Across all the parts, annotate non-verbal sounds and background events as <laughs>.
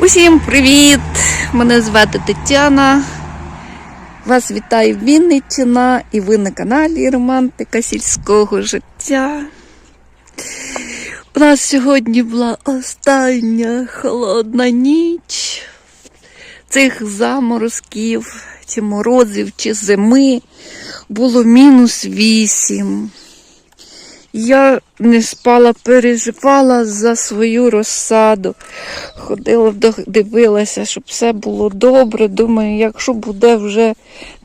Усім привіт! Мене звати Тетяна. Вас вітає Вінниччина і ви на каналі Романтика сільського життя. У нас сьогодні була остання холодна ніч цих заморозків, чи морозів, чи зими. Було мінус вісім. Я не спала, переживала за свою розсаду. Ходила, дивилася, щоб все було добре. Думаю, якщо буде вже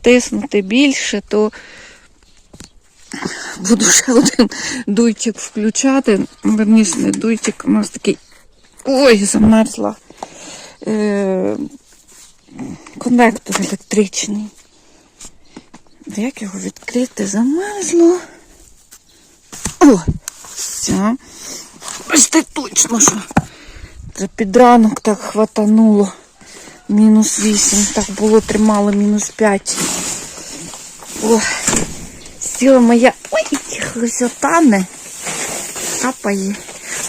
тиснути більше, то буду ще один дуйчик включати. Верніше, не дуйчик, у нас такий. Ой, замерзла. Е- конвектор електричний. Як його відкрити? Замерзло. О, все. Ось ти точно що. Це під ранок так хватануло. Мінус 8. Так було, тримало мінус 5. О, сіла моя. Ой, хлесотане. Капає.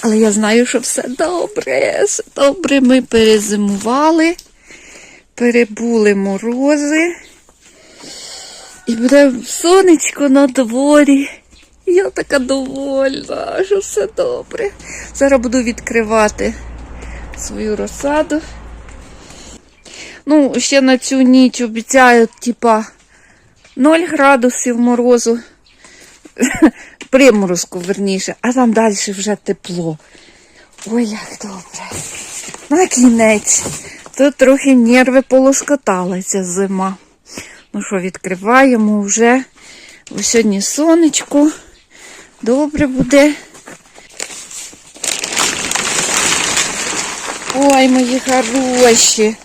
Але я знаю, що все добре. Все добре. Ми перезимували, перебули морози. І буде сонечко на дворі. Я така довольна, що все добре. Зараз буду відкривати свою розсаду. Ну, ще на цю ніч обіцяють, типа, 0 градусів морозу. <laughs> Приморозку, верніше, а там далі вже тепло. Ой, як добре. На кінець. Тут трохи нерви полоскотала ця зима. Ну що, відкриваємо вже. Ось сьогодні сонечко. Добре буде. Ой, мої хороші.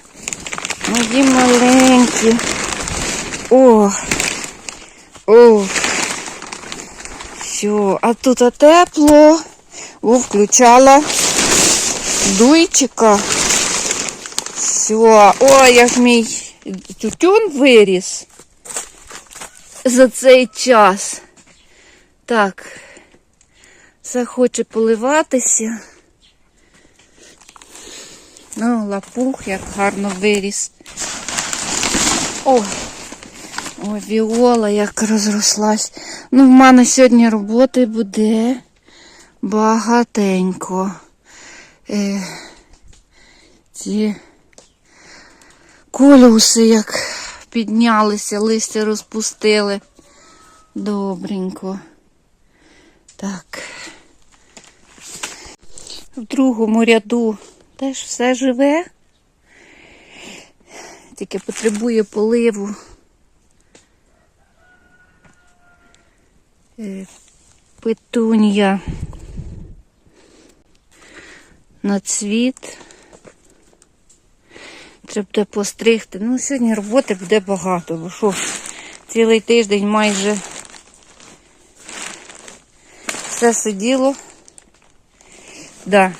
Мої маленькі. О. О. Все, а тут тепло. О, включала дуйчика. Все. Ой, як мій тютюн виріс за цей час. Так, все хоче поливатися. Ну, лапух, як гарно виріс. О, ой, віола як розрослась. Ну, в мене сьогодні роботи буде багатенько. Е, ці колюси як піднялися, листя розпустили. Добренько. Так. В другому ряду теж все живе. Тільки потребує поливу. Е, Петунія на цвіт. Треба буде постригти. Ну, сьогодні роботи буде багато, бо що цілий тиждень майже все сиділо. Да,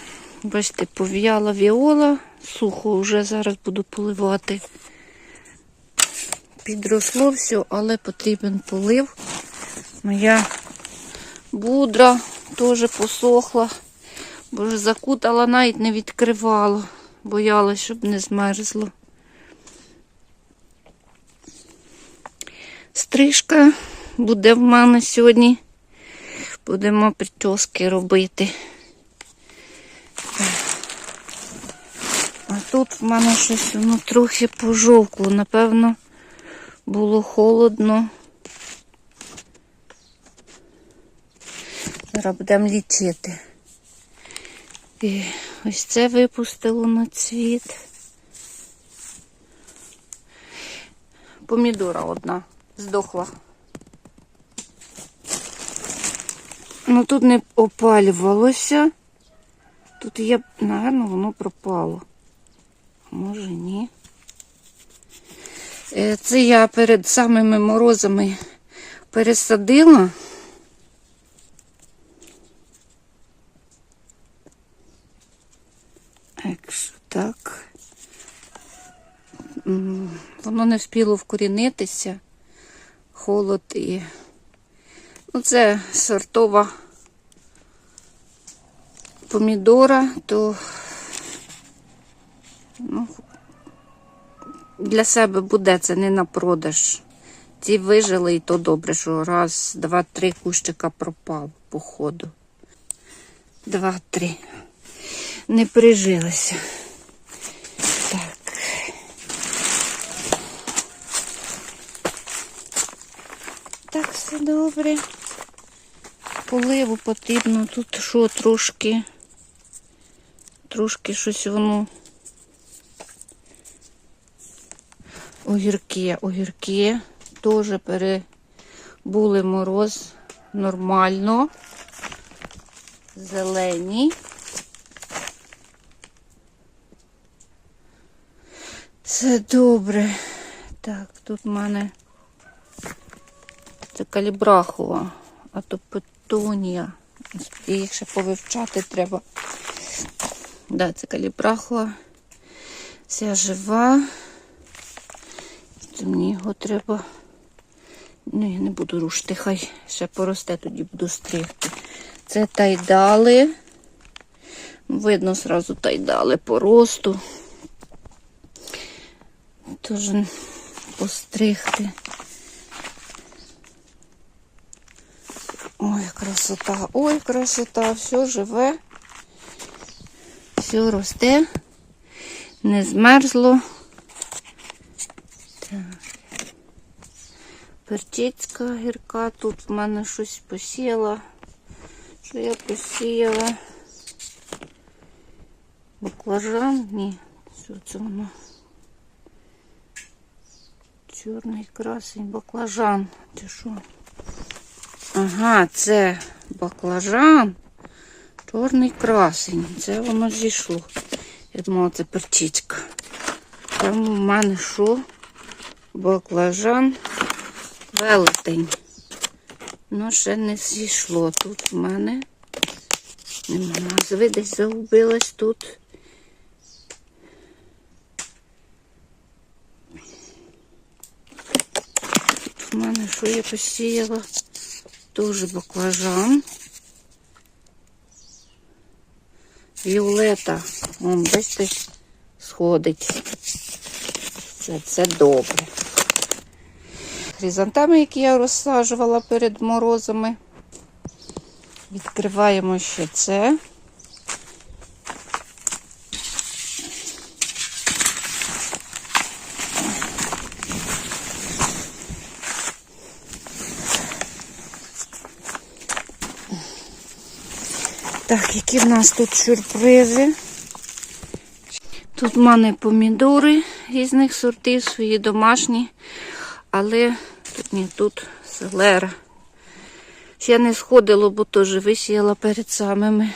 бачите, пов'яла віола, сухо вже зараз буду поливати. Підросло все, але потрібен полив. Моя будра теж посохла, бо вже закутала, навіть не відкривала. Боялась, щоб не змерзло. Стрижка буде в мене сьогодні. Будемо прически робити. Тут в мене щось воно трохи пожовкло. Напевно, було холодно. Зараз будемо лічити. І ось це випустило на цвіт. Помідора одна здохла. Ну тут не опалювалося. Тут є, напевно, воно пропало. Може ні. Е, Це я перед самими морозами пересадила. Якщо так. Воно не вспіло вкорінитися. Холод і. Ну, це сортова помідора, то Ну, для себе буде це не на продаж. Ці вижили, і то добре, що раз, два, три кущика пропав по ходу. Два, три. Не прижилися. Так. Так, все добре. Поливу потрібно тут що трошки. Трошки щось воно. Огірки, огірки. Теж перебули мороз нормально. Зелені. Це добре. Так, тут в мене це калібрахова, а то петунія. Їх ще повивчати треба. Да, це калібрахова. Вся жива. Це мені його треба. Ну, я не буду рушити, хай ще поросте, тоді буду стригти. Це тайдали. Видно зразу тайдали по росту. Тож постригти. Ой, красота, ой, красота, все живе, все росте, не змерзло. Так. Перчицька гірка, тут в мене щось посіяла. Що я посіяла? Баклажан? Ні, що це воно? Чорний красень, баклажан. Чи що? Ага, це баклажан. Чорний красень. Це воно зійшло. Я думала, це перчичка. Там у мене що? Баклажан велетень. Ну, ще не зійшло. Тут в мене нема назви, десь загубилась тут. Тут в мене що я посіяла? Теж баклажан. Віолета. Вон, бачите, сходить. Це, це добре. Хризантеми, які я розсаджувала перед морозами. Відкриваємо ще це. Так, які в нас тут сюрпризи? Тут в мене помідори різних сортів, свої домашні, але ні, тут селера. Ще не сходило, бо теж висіяла перед самими.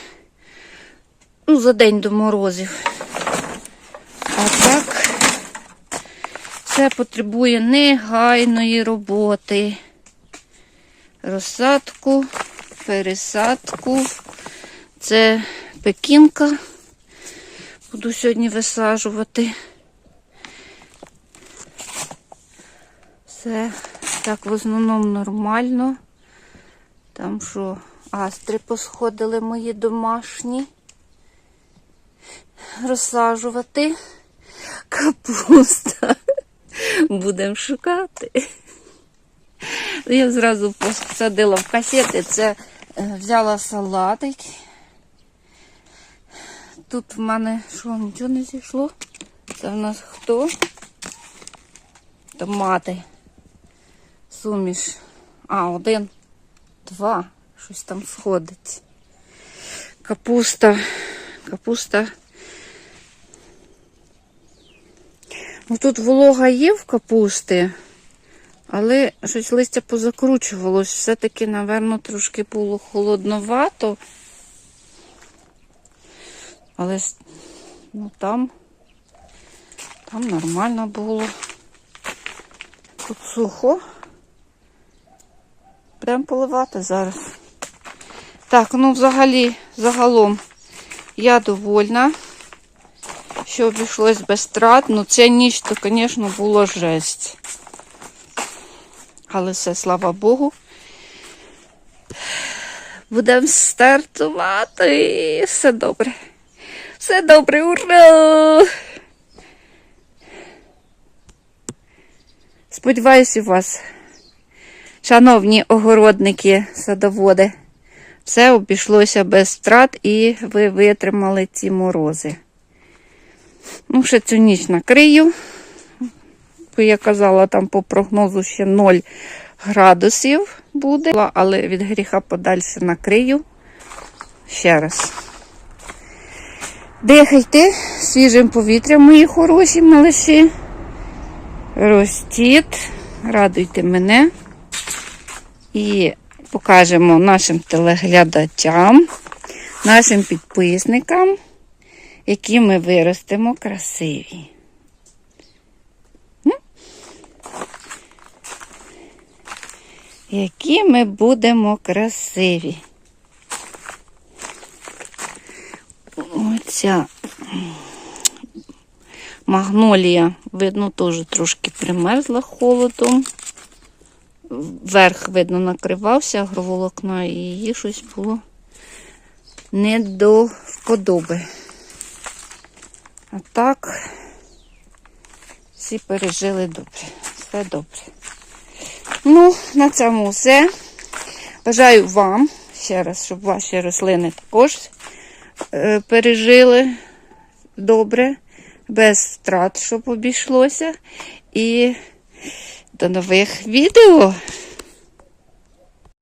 Ну, за день до морозів. А так, це потребує негайної роботи. Розсадку, пересадку. Це пекінка. Буду сьогодні висаджувати. Все так в основному нормально. Там що, астри посходили мої домашні. Розсаджувати. Капуста. Будемо шукати. Я зразу посадила в касети. Це е, взяла салатик. Тут в мене що, нічого не зійшло? Це в нас хто? Томати. Суміш. А, один, два. Щось там сходить. Капуста. Капуста. Ну тут волога є в капусти, але щось листя позакручувалось. Все-таки, напевно, трошки було холодновато. Але ну там, там нормально було. Тут сухо. Прям поливати зараз. Так, ну взагалі, загалом я довольна, що обійшлось без страт. Ну, ця ніч, то, звісно, було жесть. Але все, слава Богу. Будемо стартувати. Все добре. Все добре, ура! Сподіваюся, у вас шановні огородники, садоводи, все обійшлося без втрат і ви витримали ці морози. Ну, ще цю ніч накрию. Бо я казала, там по прогнозу ще 0 градусів буде, але від гріха подальше накрию. Ще раз. Дихайте свіжим повітрям, мої хороші малиші. Ростіть, радуйте мене. І покажемо нашим телеглядачам, нашим підписникам, які ми виростемо красиві. Які ми будемо красиві. Оця магнолія, видно, теж трошки примерзла холодом. Верх, видно, накривався агроволокно, і її щось було не до вподоби. А так, всі пережили добре. Все добре. Ну, на цьому все. Бажаю вам ще раз, щоб ваші рослини також е, пережили добре, без втрат, щоб обійшлося. І до нових відео.